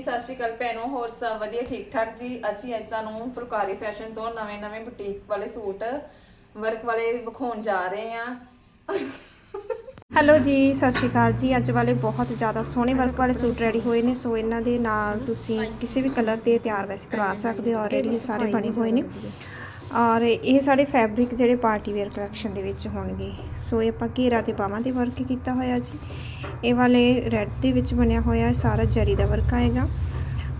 ਜੀ ਸਤਿ ਸ਼੍ਰੀ ਅਕਾਲ ਭੈਣੋ, ਹੋਰ ਸਭ ਵਧੀਆ, ਠੀਕ ਠਾਕ ਜੀ। ਅਸੀਂ ਅੱਜ ਤੁਹਾਨੂੰ ਫੁਲਕਾਰੀ ਫੈਸ਼ਨ ਤੋਂ ਨਵੇਂ-ਨਵੇਂ ਬੁਟੀਕ ਵਾਲੇ ਸੂਟ ਵਰਕ ਵਾਲੇ ਵਿਖਾਉਣ ਜਾ ਰਹੇ ਆ ਹੈਲੋ ਜੀ, ਸਤਿ ਸ਼੍ਰੀ ਅਕਾਲ ਜੀ। ਅੱਜ ਵਾਲੇ ਬਹੁਤ ਜ਼ਿਆਦਾ ਸੋਹਣੇ ਵਰਕ ਵਾਲੇ ਸੂਟ ਰੈਡੀ ਹੋਏ ਨੇ, ਸੋ ਇਹਨਾਂ ਦੇ ਨਾਲ ਤੁਸੀਂ ਕਿਸੇ ਵੀ ਕਲਰ ਦੇ ਤਿਆਰ ਵੈਸੇ ਕਰਾ ਸਕਦੇ ਹੋ ਆਲਰੇਡੀ ਸਾਰੇ ਬਣੇ ਹੋਏ ਨੇ। ਔਰ ਇਹ ਸਾਡੇ ਫੈਬਰਿਕ ਜਿਹੜੇ ਪਾਰਟੀ ਵੇਅਰ ਕਲੈਕਸ਼ਨ ਦੇ ਵਿੱਚ ਹੋਣਗੇ। ਸੋ ਇਹ ਆਪਾਂ ਘੇਰਾ ਤੇ ਬਾਹਾਂ ਤੇ ਵਰਕ ਕੀਤਾ ਹੋਇਆ ਜੀ। ਇਹ ਵਾਲੇ ਰੈੱਡ ਦੇ ਵਿੱਚ ਬਣਿਆ ਹੋਇਆ ਸਾਰਾ ਜਰੀ ਦਾ ਵਰਕ ਆਏਗਾ।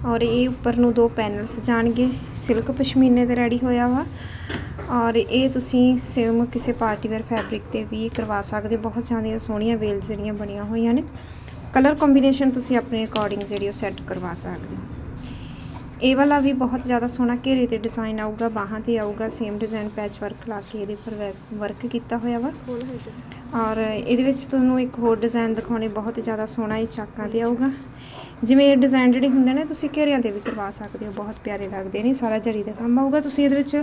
ਔਰ ਇਹ ਉੱਪਰ ਨੂੰ ਦੋ ਪੈਨਲਸ ਜਾਣਗੇ। ਸਿਲਕ ਪਸ਼ਮੀਨੇ ਤੇ ਰੈਡੀ ਹੋਇਆ ਵਾ। ਔਰ ਇਹ ਤੁਸੀਂ ਸੇਮ ਕਿਸੇ ਪਾਰਟੀ ਵੇਅਰ ਫੈਬਰਿਕ ਤੇ ਵੀ ਕਰਵਾ ਸਕਦੇ ਹੋ। ਬਹੁਤ ਜ਼ਿਆਦਾ ਸੋਹਣੀਆਂ ਵੇਲ ਜਿਹੜੀਆਂ ਬਣੀਆਂ ਹੋਈਆਂ ਨੇ। ਕਲਰ ਕੰਬੀਨੇਸ਼ਨ ਤੁਸੀਂ ਆਪਣੇ ਅਕੋਰਡਿੰਗ ਜਿਹੜੀ ਉਹ ਸੈੱਟ ਕਰਵਾ ਸਕਦੇ ਹੋ। ਇਹ ਵਾਲਾ ਵੀ ਬਹੁਤ ਜ਼ਿਆਦਾ ਸੋਹਣਾ ਘੇਰੇ ਤੇ ਡਿਜ਼ਾਈਨ ਆਊਗਾ ਬਾਹਾਂ ਤੇ ਆਊਗਾ ਸੇਮ ਡਿਜ਼ਾਈਨ ਪੈਚ ਵਰਕ ਲਾ ਕੇ ਇਹਦੇ ਉੱਪਰ ਵਰਕ ਕੀਤਾ ਹੋਇਆ ਵਾ। ਔਰ ਇਹਦੇ ਵਿੱਚ ਤੁਹਾਨੂੰ ਇੱਕ ਹੋਰ ਡਿਜ਼ਾਈਨ ਦਿਖਾਉਣੇ ਬਹੁਤ ਹੀ ਜ਼ਿਆਦਾ ਸੋਹਣਾ ਇਹ ਚਾਕਾਂ ਤੇ ਆਊਗਾ। ਜਿਵੇਂ ਇਹ ਡਿਜ਼ਾਈਨ ਜਿਹੜੇ ਹੁੰਦੇ ਨੇ ਤੁਸੀਂ ਘੇਰਿਆਂ ਤੇ ਵੀ ਕਰਵਾ ਸਕਦੇ ਹੋ ਬਹੁਤ ਪਿਆਰੇ ਲੱਗਦੇ ਨੇ ਸਾਰਾ ਜਰੀ ਦਾ ਕੰਮ ਆਊਗਾ। ਤੁਸੀਂ ਇਹਦੇ ਵਿੱਚ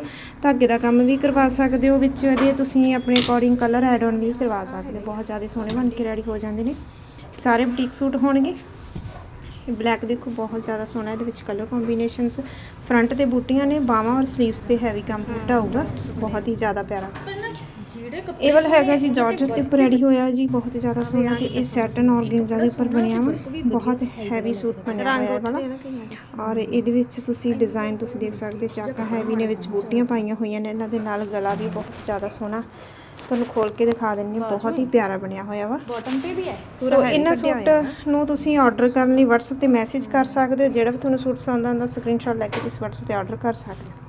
ਧਾਗੇ ਦਾ ਕੰਮ ਵੀ ਕਰਵਾ ਸਕਦੇ ਹੋ ਵਿੱਚ ਇਹਦੇ ਤੁਸੀਂ ਆਪਣੇ ਅਕੋਰਡਿੰਗ ਕਲਰ ਐਡ ਆਨ ਵੀ ਕਰਵਾ ਸਕਦੇ ਹੋ ਬਹੁਤ ਜ਼ਿਆਦਾ ਸੋਹਣੇ ਬਣ ਕੇ ਰੈਡੀ ਹੋ ਜਾਂਦੇ ਨੇ। ਸਾਰੇ ਬੁਟੀਕ ਸੂਟ ਹੋਣਗੇ। ਬਲੈਕ ਦੇਖੋ ਬਹੁਤ ਜ਼ਿਆਦਾ ਸੋਹਣਾ, ਇਹਦੇ ਵਿੱਚ ਕਲਰ ਕੰਬੀਨੇਸ਼ਨਸ ਫਰੰਟ ਤੇ ਬੂਟੀਆਂ ਨੇ, ਬਾਹਾਂ ਔਰ ਸਲੀਵਸ ਤੇ ਹੈਵੀ ਕੰਮ ਬੂਟਾ ਆਊਗਾ ਬਹੁਤ ਹੀ ਜ਼ਿਆਦਾ ਪਿਆਰਾ। ਇਹ ਵਾਲਾ ਹੈਗਾ ਜੀ ਜਾਰਜਟ ਦੇ ਉੱਪਰ ਰੈਡੀ ਹੋਇਆ ਜੀ, ਬਹੁਤ ਹੀ ਜ਼ਿਆਦਾ ਸੋਹਣਾ ਤੇ ਇਹ ਸੈਟਨ ਔਰਗੈਂਜ਼ਾ ਦੇ ਉੱਪਰ ਬਣਿਆ ਵਾ ਬਹੁਤ ਹੈਵੀ ਸੂਟ ਬਣਿਆ ਹੋਇਆ ਇਹ ਵਾਲਾ। ਔਰ ਇਹਦੇ ਵਿੱਚ ਤੁਸੀਂ ਡਿਜ਼ਾਈਨ ਤੁਸੀਂ ਦੇਖ ਸਕਦੇ ਚਾਕਾ ਹੈਵੀ ਨੇ ਵਿੱਚ ਬੂਟੀਆਂ ਪਾਈਆਂ ਹੋਈਆਂ ਨੇ, ਇਹਨਾਂ ਦੇ ਨਾਲ ਗਲਾ ਵੀ ਬਹੁਤ ਜ਼ਿਆਦਾ ਸੋਹਣਾ। ਤੁਹਾਨੂੰ ਖੋਲ ਕੇ ਦਿਖਾ ਦਿੰਨੀ ਬਹੁਤ ਹੀ ਪਿਆਰਾ ਬਣਿਆ ਹੋਇਆ ਵਾ। ਬਾਟਮ ਤੇ ਵੀ ਹੈ। ਸੋ ਇਹਨਾਂ ਸੂਟ ਨੂੰ ਤੁਸੀਂ ਆਰਡਰ ਕਰਨ ਲਈ WhatsApp ਤੇ ਮੈਸੇਜ ਕਰ ਸਕਦੇ ਹੋ। ਜਿਹੜਾ ਵੀ ਤੁਹਾਨੂੰ ਸੂਟ ਪਸੰਦ ਆਉਂਦਾ ਸਕਰੀਨਸ਼ਾਟ ਲੈ ਕੇ ਤੁਸੀਂ WhatsApp ਤੇ ਆਰਡਰ ਕਰ ਸਕਦੇ ਹੋ।